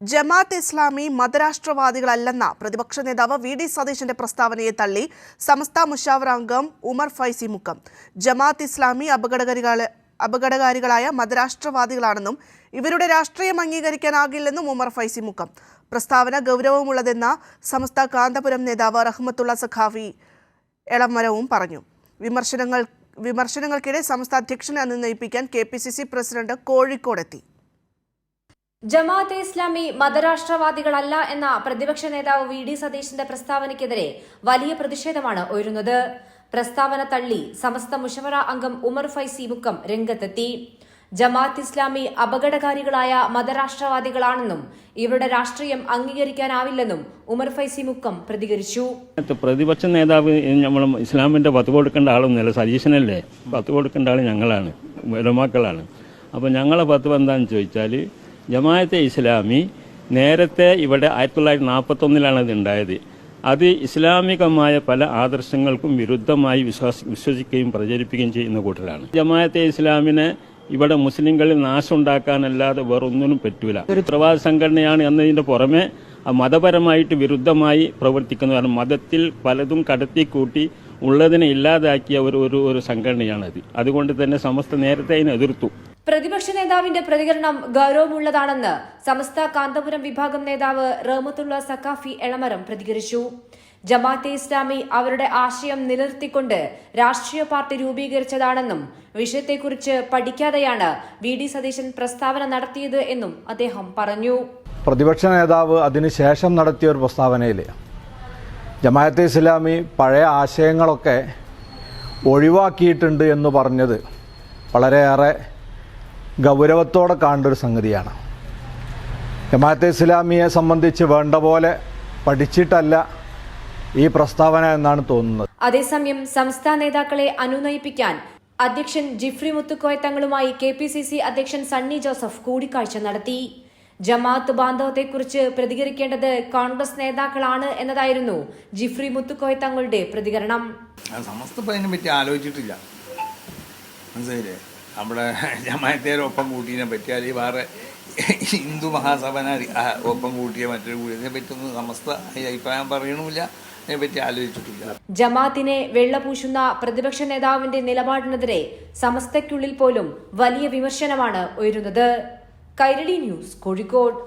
ജമാഅത്ത് ഇസ്ലാമി മതരാഷ്ട്രവാദികളല്ലെന്ന പ്രതിപക്ഷ നേതാവ് V D സതീശന്റെ പ്രസ്താവനയെ തള്ളി സമസ്ത മുഷാവറാംഗം ഉമർ ഫൈസി മുക്കം. ജമാഅത്ത് ഇസ്ലാമി അപകടകാരികളെ അപകടകാരികളായ മതരാഷ്ട്രവാദികളാണെന്നും ഇവരുടെ രാഷ്ട്രീയം അംഗീകരിക്കാനാകില്ലെന്നും ഉമർ ഫൈസി മുക്കം. പ്രസ്താവന ഗൗരവമുള്ളതെന്ന സമസ്ത കാന്തപുരം നേതാവ് റഹ്മത്തുള്ള സഖാവി എളമരവും പറഞ്ഞു. വിമർശനങ്ങൾ വിമർശനങ്ങൾക്കിടെ സമസ്ത അധ്യക്ഷനെ അനുനയിപ്പിക്കാൻ K P C C president കോഴിക്കോടെത്തി. Jamaat-e Islami മതരാഷ്ട്രവാദികളല്ല എന്ന പ്രതിപക്ഷ നേതാവ് വി ഡി സതീശിന്റെ പ്രസ്താവനയ്ക്കെതിരെ വലിയ പ്രതിഷേധമാണ് ഉയരുന്നത്. പ്രസ്താവന തള്ളി സമസ്ത മുഷവറ അംഗം ഉമർ ഫൈസി മുക്കം രംഗത്തെത്തി. ജമാഅത്ത് ഇസ്ലാമി അപകടകാരികളായ മതരാഷ്ട്രവാദികളാണെന്നും ഇവരുടെ രാഷ്ട്രീയം അംഗീകരിക്കാനാവില്ലെന്നും ഉമർ ഫൈസി മുക്കം പ്രതികരിച്ചു. പ്രതിപക്ഷ നേതാവ് നമ്മൾ ഇസ്ലാമിന്റെ പത്ത് കൊടുക്കേണ്ട ആളൊന്നുമല്ല സജീഷനല്ലേ പത്ത് കൊടുക്കേണ്ട ആൾ ഞങ്ങളാണ് ഉലമാക്കളാണ്. അപ്പോൾ ഞങ്ങളെ പത്ത് എന്താണെന്ന് ചോദിച്ചാൽ ജമാഅത്തെ ഇസ്ലാമി നേരത്തെ ഇവിടെ ആയിരത്തി തൊള്ളായിരത്തി നാൽപ്പത്തൊന്നിലാണ് ഇത് ഉണ്ടായത്. അത് ഇസ്ലാമികമായ പല ആദർശങ്ങൾക്കും വിരുദ്ധമായി വിശ്വാസി വിശ്വസിക്കുകയും പ്രചരിപ്പിക്കുകയും ചെയ്യുന്ന കൂട്ടരാണ്. ജമാഅത്തെ ഇസ്ലാമിനെ ഇവിടെ മുസ്ലിംകളിൽ നാശം ഉണ്ടാക്കാനല്ലാതെ വേറൊന്നിനും പറ്റൂല. ഒരു പ്രവാസ സംഘടനയാണ് എന്നതിന്റെ പുറമെ മതപരമായിട്ട് വിരുദ്ധമായി പ്രവർത്തിക്കുന്നതാണ്. മതത്തിൽ പലതും കടത്തിക്കൂട്ടി ഉള്ളതിനെ ഇല്ലാതാക്കിയ ഒരു ഒരു സംഘടനയാണത്. അതുകൊണ്ട് തന്നെ സമസ്ത നേരത്തെ അതിനെ എതിർത്തു. പ്രതിപക്ഷ നേതാവിന്റെ പ്രതികരണം ഗൌരവമുള്ളതാണെന്ന് സമസ്ത കാന്തപുരം വിഭാഗം നേതാവ് റഹ്മത്തുള്ള സക്കാഫി എളമരം പ്രതികരിച്ചു. ജമാഅത്തെ ഇസ്ലാമി അവരുടെ ആശയം നിലനിർത്തിക്കൊണ്ട് രാഷ്ട്രീയ പാർട്ടി രൂപീകരിച്ചതാണെന്നും വിഷയത്തെക്കുറിച്ച് പഠിക്കാതെയാണ് വി ഡി സതീശൻ പ്രസ്താവന നടത്തിയത് എന്നും അദ്ദേഹം പറഞ്ഞു. പ്രതിപക്ഷ നേതാവ് അതിനുശേഷം നടത്തിയ ഒരു പ്രസ്താവനയിൽ ജമാഅത്തെ ഇസ്ലാമി പഴയ ആശയങ്ങളൊക്കെ ഒഴിവാക്കിയിട്ടുണ്ട് എന്ന് പറഞ്ഞത് വളരെയേറെ ഗൗരവത്തോടെ കാണേണ്ട ഒരു സംഗതിയാണ്. ജമാഅത്തെ ഇസ്ലാമിയെ സംബന്ധിച്ച് വേണ്ട പോലെ പഠിച്ചിട്ടല്ല ഈ പ്രസ്താവന എന്നാണ് തോന്നുന്നത്. അതേസമയം സംസ്ഥാന നേതാക്കളെ അനുനയിപ്പിക്കാൻ അധ്യക്ഷൻ ജിഫ്രി മുത്തുക്കോയ തങ്ങളുമായി കെ പി സി സി അധ്യക്ഷൻ സണ്ണി ജോസഫ് കൂടിക്കാഴ്ച നടത്തി. ജമാഅത്ത് ബാന്ധവത്തെക്കുറിച്ച് പ്രതികരിക്കേണ്ടത് കോൺഗ്രസ് നേതാക്കളാണ് എന്നതായിരുന്നു ജിഫ്രി മുത്തുക്കോയ തങ്ങളുടെ പ്രതികരണം. സമസ്ത പറ്റി ആലോചിച്ചിട്ടില്ല. മനസ്സിലായില്ലേ? നമ്മുടെ ജമായത്തേരെ ഒപ്പം കൂട്ടിയതിനെ പറ്റി അല്ലെങ്കിൽ വേറെ ഹിന്ദു മഹാസഭന ഒപ്പം കൂട്ടിയ മറ്റൊരു കൂടിയതിനെ പറ്റിയൊന്നും സമസ്ത അഭിപ്രായം പറയണമില്ല. അതിനെപ്പറ്റി ആലോചിച്ചിട്ടില്ല. ജമാഅത്തിനെ വെള്ളപൂശുന്ന പ്രതിപക്ഷ നേതാവിന്റെ നിലപാടിനെതിരെ സമസ്തയ്ക്കുള്ളിൽ പോലും വലിയ വിമർശനമാണ് ഉയരുന്നത്. കൈരളി ന്യൂസ് കോഴിക്കോട്.